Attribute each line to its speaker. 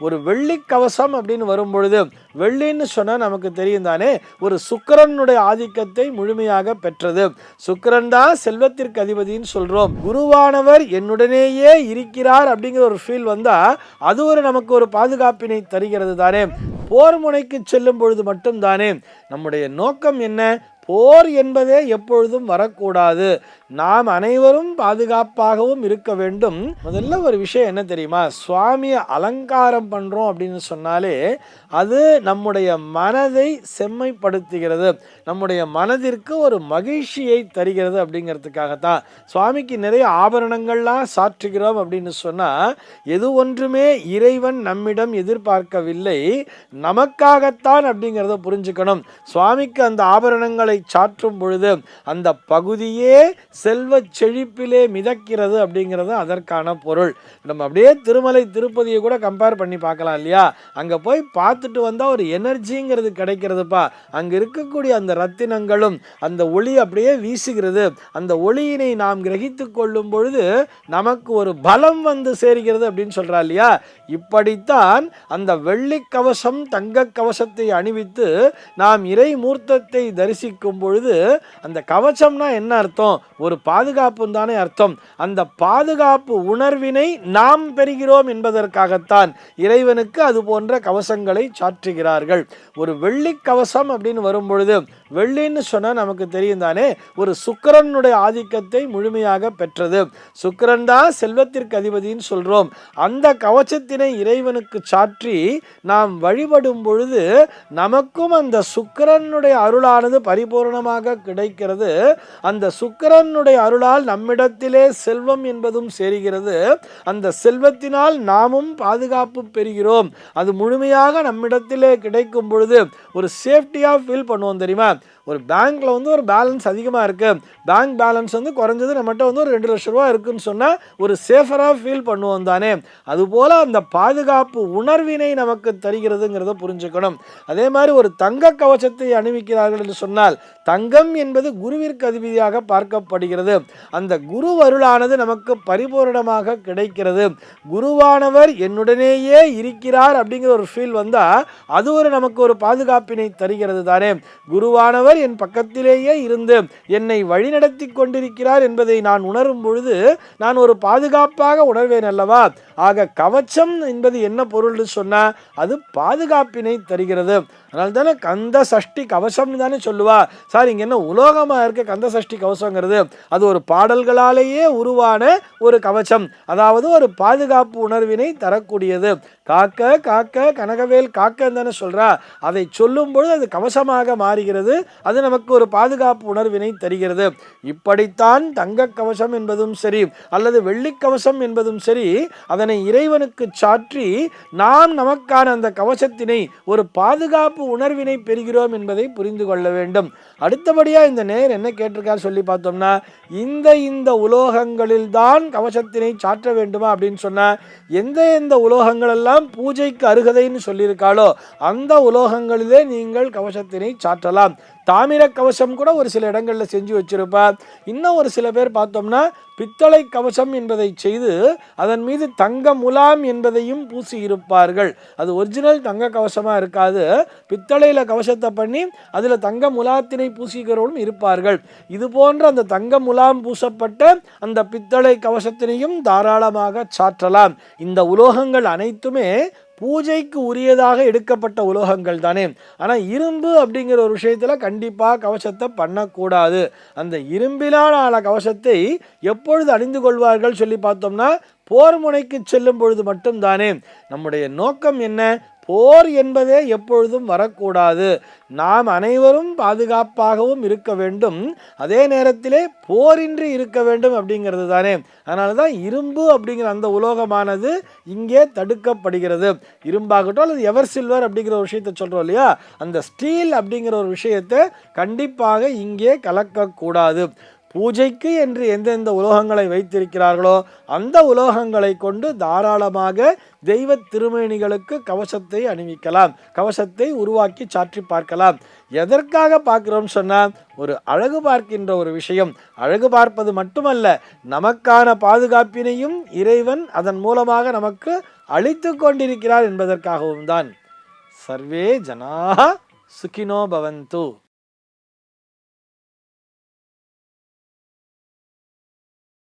Speaker 1: ஒரு வெள்ளி கவசம் அப்படின்னு வரும்பொழுது வெள்ளின்னு சொன்னால் நமக்கு தெரியும் தானே ஒரு சுக்கிரனுடைய ஆதிக்கத்தை முழுமையாக பெற்றது. சுக்கரன் தான் செல்வத்திற்கு அதிபதின்னு சொல்கிறோம் குருவானவர் என்னுடனேயே இருக்கிறார் அப்படிங்கிற ஒரு ஃபீல் வந்தால் அது ஒரு நமக்கு ஒரு பாதுகாப்பினை தருகிறது தானே. போர் முனைக்கு செல்லும் பொழுது மட்டும்தானே நம்முடைய நோக்கம் என்ன? போர் என்பதே எப்பொழுதும் வரக்கூடாது. நாம் அனைவரும் பாதுகாப்பாகவும் இருக்க வேண்டும். முதல்ல ஒரு விஷயம் என்ன தெரியுமா? சுவாமியை அலங்காரம் பண்ணுறோம் அப்படின்னு சொன்னாலே அது நம்முடைய மனதை செம்மைப்படுத்துகிறது. நம்முடைய மனதிற்கு ஒரு மகிழ்ச்சியை தருகிறது அப்படிங்கிறதுக்காகத்தான். சுவாமிக்கு நிறைய ஆபரணங்கள்லாம் சாற்றுகிறோம் அப்படின்னு சொன்னால் எது ஒன்றுமே இறைவன் நம்மிடம் எதிர்பார்க்கவில்லை. நமக்காகத்தான் அப்படிங்கிறத புரிஞ்சுக்கணும். சுவாமிக்கு அந்த ஆபரணங்களை சாற்றும் பொழுது அந்த பகுதியே செல்வ செழிப்பிலே மிதக்கிறது அப்படிங்கிறது அதற்கான பொருள். நம்ம அப்படியே திருமலை திருப்பதியை கூட கம்பேர் பண்ணி பார்க்கலாம் இல்லையா? அங்கே போய் பார்த்துட்டு வந்தால் ஒரு எனர்ஜிங்கிறது கிடைக்கிறதுப்பா. அங்கே இருக்கக்கூடிய அந்த ரத்தினங்களும் அந்த ஒளி அப்படியே வீசுகிறது. அந்த ஒளியினை நாம் கிரகித்து கொள்ளும் பொழுது நமக்கு ஒரு பலம் வந்து சேர்கிறது அப்படின்னு சொல்கிறா இல்லையா? இப்படித்தான் அந்த வெள்ளி கவசம் தங்க கவசத்தை அணிவித்து நாம் இறை மூர்த்தத்தை தரிசிக்கும் பொழுது அந்த கவசம்னா என்ன அர்த்தம்? ஒரு பாதுகாப்பு தானே அர்த்தம். அந்த பாதுகாப்பு உணர்வினை நாம் பெறுகிறோம் என்பதற்காகத்தான் இறைவனுக்கு அது போன்ற கவசங்களை சாற்றுகிறார்கள். ஒரு வெள்ளி கவசம் அப்படின்னு வரும் பொழுது வெள்ளின்னு சொன்னால் நமக்கு தெரியும் தானே? ஒரு சுக்கிரனுடைய ஆதிக்கத்தை முழுமையாக பெற்றது. சுக்கரன் தான் செல்வத்திற்கு அதிபதின்னு சொல்கிறோம் அந்த கவச்சத்தினை இறைவனுக்கு சாற்றி நாம் வழிபடும் பொழுது நமக்கும் அந்த சுக்கிரனுடைய அருளானது பரிபூர்ணமாக கிடைக்கிறது. அந்த சுக்கிரனுடைய அருளால் நம்மிடத்திலே செல்வம் என்பதும் சேருகிறது. அந்த செல்வத்தினால் நாமும் பாதுகாப்பு பெறுகிறோம். அது முழுமையாக நம்மிடத்திலே கிடைக்கும் பொழுது ஒரு சேஃப்டியாக ஃபீல் பண்ணுவோம் தெரியுமா? up ஒரு பேங்க்கில் வந்து ஒரு பேலன்ஸ் அதிகமாக இருக்குது பேங்க் பேலன்ஸ் வந்து குறைஞ்சது நம்மகிட்ட வந்து ஒரு ரெண்டு லட்ச ரூபா இருக்குன்னு சொன்னால் ஒரு சேஃபராக ஃபீல் பண்ணுவோம் தானே. அதுபோல் அந்த பாதுகாப்பு உணர்வினை நமக்கு தருகிறதுங்கிறத புரிஞ்சுக்கணும். அதே மாதிரி ஒரு தங்க கவசத்தை அணிவிக்கிறார்கள் என்று சொன்னால் தங்கம் என்பது குருவிற்கு அதிபதியாக பார்க்கப்படுகிறது. அந்த குரு அருளானது நமக்கு பரிபூரணமாக கிடைக்கிறது. குருவானவர் என்னுடனேயே இருக்கிறார் அப்படிங்கிற ஒரு ஃபீல் வந்தால் அது ஒரு நமக்கு ஒரு பாதுகாப்பினை தருகிறது தானே. குருவானவர் என் பக்கத்திலேயே இருந்து என்னை வழிநடத்தி கொண்டிருக்கிறார் என்பதை நான் உணரும் பொழுது நான் ஒரு பாதுகாப்பாக உணர்வேன் அல்லவா? ஆக கவச்சம் என்பது என்ன பொருள்னு சொன்னால் அது பாதுகாப்பினை தருகிறது. அதனால தானே கந்த சஷ்டி கவசம்னு தானே சொல்லுவா. சார் இங்கே என்ன உலோகமாக இருக்க கந்த சஷ்டி கவசங்கிறது? அது ஒரு பாடல்களாலேயே உருவான ஒரு கவசம் அதாவது ஒரு பாதுகாப்பு உணர்வினை தரக்கூடியது. காக்க காக்க கனகவேல் காக்கன்னு தானே சொல்கிறா அதை சொல்லும் பொழுது அது கவசமாக மாறுகிறது. அது நமக்கு ஒரு பாதுகாப்பு உணர்வினை தருகிறது. இப்படித்தான் தங்க கவசம் என்பதும் சரி அல்லது வெள்ளி கவசம் என்பதும் சரி அதனை இறைவனுக்கு சாற்றி நாம் நமக்கான அந்த கவசத்தினை ஒரு பாதுகாப்பு உணர்வினை பெறுகிறோம் என்பதை புரிந்து கொள்ள வேண்டும். அடுத்தபடியாக இந்த நேர் என்ன கேட்டிருக்கார் சொல்லி பார்த்தோம்னா இந்த இந்த உலோகங்களில் தான் கவசத்தினை சாற்ற வேண்டுமா அப்படின்னு சொன்னால் எந்த எந்த உலோகங்கள் எல்லாம் பூஜைக்கு அருகதைன்னு சொல்லியிருக்காளோ அந்த உலோகங்களிலே நீங்கள் கவசத்தினை சாற்றலாம். தாமிர கவசம் கூட ஒரு சில இடங்களில் செஞ்சு வச்சிருப்பா இன்னும் ஒரு சில பேர் பார்த்தோம்னா பித்தளை கவசம் என்பதை செய்து அதன் மீது தங்க முலாம் என்பதையும் பூசி இருப்பார்கள். அது ஒரிஜினல் தங்க கவசமாக இருக்காது. பித்தளையில் கவசத்தை பண்ணி அதில் தங்க முலாத்தினை பூசிக்கிறவர்களும் இருப்பார்கள். இது போன்ற அந்த தங்க முலாம் பூசப்பட்ட அந்த பித்தளை கவசத்தினையும் தாராளமாக சாற்றலாம். இந்த உலோகங்கள் அனைத்துமே பூஜைக்கு உரியதாக எடுக்கப்பட்ட உலோகங்கள் தானே. ஆனால் இரும்பு அப்படிங்கிற ஒரு விஷயத்தில் கண்டிப்பாக கவசத்தை பண்ணக்கூடாது. அந்த இரும்பிலான ஆன கவசத்தை எப்பொழுது அணிந்து கொள்வார்கள் சொல்லி பார்த்தோம்னா போர் முனைக்கு செல்லும் பொழுது மட்டும்தானே. நம்முடைய நோக்கம் என்ன? போர் என்பதே எப்பொழுதும் வரக்கூடாது. நாம் அனைவரும் பாதுகாப்பாகவும் இருக்க வேண்டும். அதே நேரத்திலே போரின்றி இருக்க வேண்டும் அப்படிங்கிறது தானே. அதனால தான் இரும்பு அப்படிங்கிற அந்த உலோகமானது இங்கே தடுக்கப்படுகிறது. இரும்பாகட்டும் அல்லது எவர் சில்வர் அப்படிங்கிற ஒரு விஷயத்தை சொல்கிறோம் இல்லையா? அந்த ஸ்டீல் அப்படிங்கிற ஒரு விஷயத்தை கண்டிப்பாக இங்கே கலக்கக்கூடாது. பூஜைக்கு என்று எந்தெந்த உலோகங்களை வைத்திருக்கிறார்களோ அந்த உலோகங்களை கொண்டு தாராளமாக தெய்வ திருமேனிகளுக்கு கவசத்தை அணிவிக்கலாம். கவசத்தை உருவாக்கி சாற்றி பார்க்கலாம். எதற்காக பார்க்கிறோம் சொன்னால் ஒரு அழகு பார்க்கின்ற ஒரு விஷயம். அழகு பார்ப்பது மட்டுமல்ல நமக்கான பாதுகாப்பினையும் இறைவன் அதன் மூலமாக நமக்கு அழித்து கொண்டிருக்கிறார் என்பதற்காகவும் தான். சர்வே ஜனா சுகினோ பவந்து.